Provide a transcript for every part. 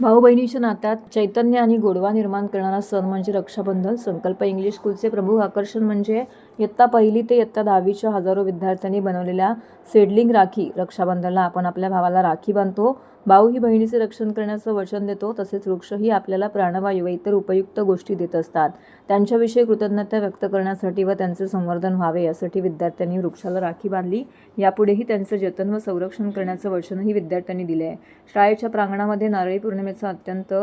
भाऊ बहिणीच्या नात्यात चैतन्य आणि गोडवा निर्माण करणारा सण म्हणजे रक्षाबंधन. संकल्प इंग्लिश स्कूलचे प्रमुख आकर्षण म्हणजे इयत्ता पहिली ते इयत्ता दहावीच्या हजारो विद्यार्थ्यांनी बनवलेल्या सेडलिंग राखी रक्षाबंधनला आपण आपल्या भावाला राखी बांधतो. भाऊ ही बहिणीचे रक्षण करण्याचं वचन देतो तसेच वृक्षही आपल्याला प्राणवायू व इतर उपयुक्त गोष्टी देत असतात. त्यांच्याविषयी कृतज्ञता व्यक्त करण्यासाठी व त्यांचे संवर्धन व्हावे यासाठी विद्यार्थ्यांनी वृक्षाला राखी बांधली. यापुढेही त्यांचं जतन व संरक्षण करण्याचं वचनही विद्यार्थ्यांनी दिले आहे शाळेच्या प्रांगणामध्ये नारळी पौर्णिमेचा अत्यंत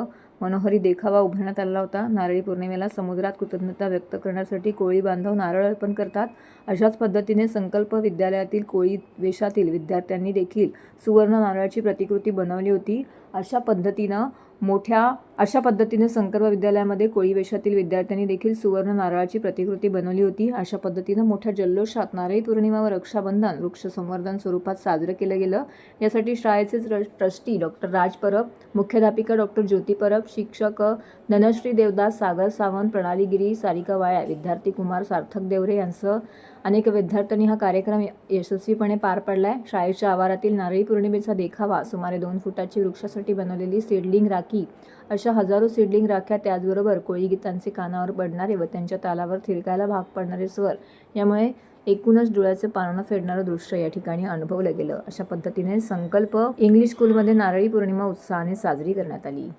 मनोहरी देखावा उभारण्यात आला होता. नारळी पौर्णिमेला समुद्रात कृतज्ञता व्यक्त करण्यासाठी कोळी बांधव नारळ अर्पण करतात. अशाच पद्धतीने संकल्प विद्यालयातील कोळी वेशातील विद्यार्थ्यांनी देखील सुवर्ण नारळाची प्रतिकृती बनवली होती. अशा पद्धतीनं मोठ्या अशा पद्धतीने संकर्प विद्यालयामध्ये कोळी वेशातील विद्यार्थ्यांनी देखील सुवर्ण नारळाची प्रतिकृती बनवली होती. अशा पद्धतीनं मोठ्या जल्लोषात नारळी पौर्णिमा व रक्षाबंधन वृक्ष संवर्धन स्वरूपात साजरं केलं गेलं. यासाठी शाळेचे ट्र- ट्रस्टी डॉक्टर राज परब मुख्याध्यापिका डॉक्टर ज्योती परब शिक्षक धनश्री देवदास सागर सावंत प्रणालीगिरी सारिका वाया विद्यार्थी कुमार सार्थक देवरे यांसह अनेक विद्यार्थ्यांनी हा कार्यक्रम यशस्वीपणे पार पडलाय. शाळेच्या आवारातील नारळी पौर्णिमेचा देखावा सुमारे दोन फुटाची वृक्षासाठी बनवलेली सीडलिंग राखी. अशा हजारो सीडलिंग राख्या त्याचबरोबर कोळी गीतांचे कानावर पडणारे व त्यांच्या तालावर थिरकायला भाग पडणारे स्वर. यामुळे एकूणच डोळ्याचे पानं फेडणारं दृश्य या ठिकाणी अनुभवलं गेलं. अशा पद्धतीने संकल्प इंग्लिश स्कूलमध्ये नारळी पौर्णिमा उत्साहाने साजरी करण्यात आली.